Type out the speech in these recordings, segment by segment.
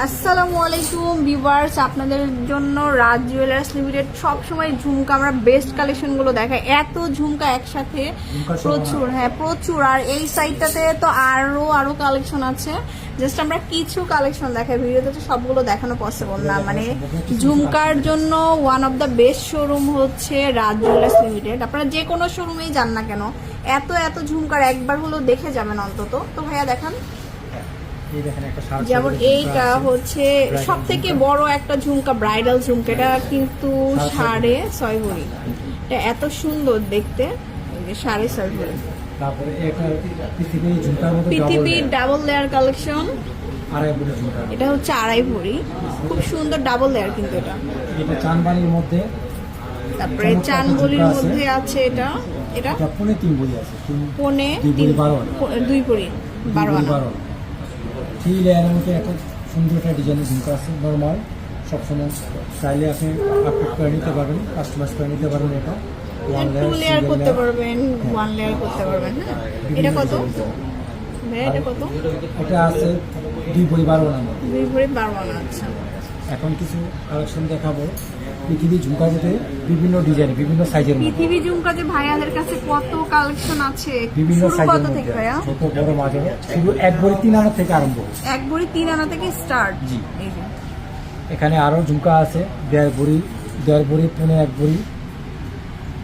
আসসালামু আলাইকুম ভিউয়ার্স। আপনাদের জন্য রাজ জুয়েলার্স লিমিটেড সব সময় ঝুমকা আমরা বেস্ট কালেকশনগুলো দেখাই। এত ঝুমকা একসাথে প্রচুর হ্যাঁ প্রচুর। আর এই সাইডটাতে তো আরও আরও কালেকশন আছে। জাস্ট আমরা কিছু কালেকশন দেখাই। ভিডিওতে তো সবগুলো দেখানো পসিবল না। মানে ঝুমকার জন্য one of the best showroom হচ্ছে রাজ জুয়েলার্স লিমিটেড। আপনারা যে কোনো শোরুমেই যান না কেন। এত এত ঝুমকার একবার হলো দেখে যাবেন অন্তত। তো ভাইয়া দেখান। যেমন এইটা হচ্ছে সব থেকে বড় একটা ঝুমকা ব্রাইডাল ঝুমকা। এটা কিন্তু সাড়ে ছয় ভরি এটা এত সুন্দর দেখতে। সাড়ে ছয় ভরি পৃথিবীর ডাবল লেয়ার কালেকশন এটা হচ্ছে আড়াই ভরি। খুব সুন্দর ডাবল লেয়ার কিন্তু এটা। এটা মধ্যে। তারপরে চানবলির মধ্যে আছে এটা। এটা? পনে তিন বুড়ি আছে। পনে দুই ভরি বারো দুই ভরি বারো বারো থ্রি লেয়ারের মধ্যে একটা সুন্দর একটা ডিজাইনের ঝুমকা আছে নর্মাল সবসময় চাইলে আপনি আপলোড করে নিতে পারবেন কাস্টমাইজ করে নিতে পারবেন এটা। ওয়ান লেয়ার লেয়ার করতে পারবেন ওয়ান লেয়ার করতে পারবেন হ্যাঁ এটা কত? এটা কত? এটা আছে দুই ভরি বারো আনা দুই ভরি বারো আনা আচ্ছা। এখন কিছু কালেকশন দেখাবো। পৃথিবীর ঝুমকার মধ্যে বিভিন্ন ডিজাইন বিভিন্ন সাইজের পৃথিবী ঝুমকা যে ভাইয়াদের কাছে কত কালেকশন আছে? বিভিন্ন সাইজের কত থেকে ভাইয়া? ছোট বড় মাঝারি। শুধু এক ভরি তিন আনা থেকে আরম্ভ এক ভরি তিন আনা থেকে স্টার্ট জি। এখানে আরও ঝুমকা আছে। দেড় ভরি দেড় ভরি পনেরো এক ভরি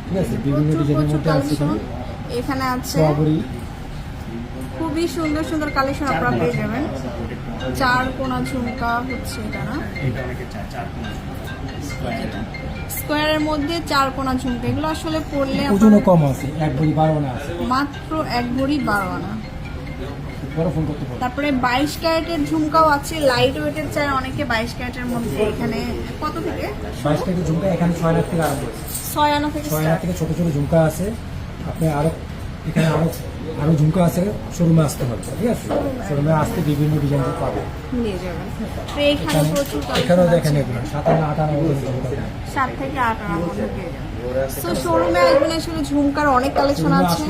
ঠিক আছে? বিভিন্ন ডিজাইনের মধ্যে আছে এখানে। আছে ছ ভরি খুবই সুন্দর সুন্দর কালেকশন আপনারা পেয়ে যাবেন। চার কোনা ঝুমকা হচ্ছে এটা না? স্কোয়ারের মধ্যে চার কোনা ঝুমকা। এগুলো আসলে পড়লে ওজনও কম আছে? এক ভরি বারো আনা আছে? মাত্র এক ভরি বারো আনা। তারপরে বাইশ ক্যারেটের ঝুমকাও আছে লাইট ওয়েটের চাই অনেকে বাইশ ক্যারেটের মধ্যে এখানে কত থেকে? বাইশ টাকা ঝুমকা এখানে ছয় লাখ থেকে আরম্ভ ছয় আনা থেকে ছয় স্টার্ট থেকে ছোট ছোট ঝুমকা আছে। আপনি আরও এখানে আরও আরও ঝুমকা আছে শোরুমে আসতে হবে ঠিক আছে? শোরুমে আসতে বিভিন্ন ডিজাইন পাবে। এখানেও দেখেন এগুলো সাত থেকে আট আনা ওজন ঝুমকা সাত থেকে আট আনার মধ্যে তো শোরুমে আসবেন আসলে ঝুমকার অনেক কালেকশন আছে।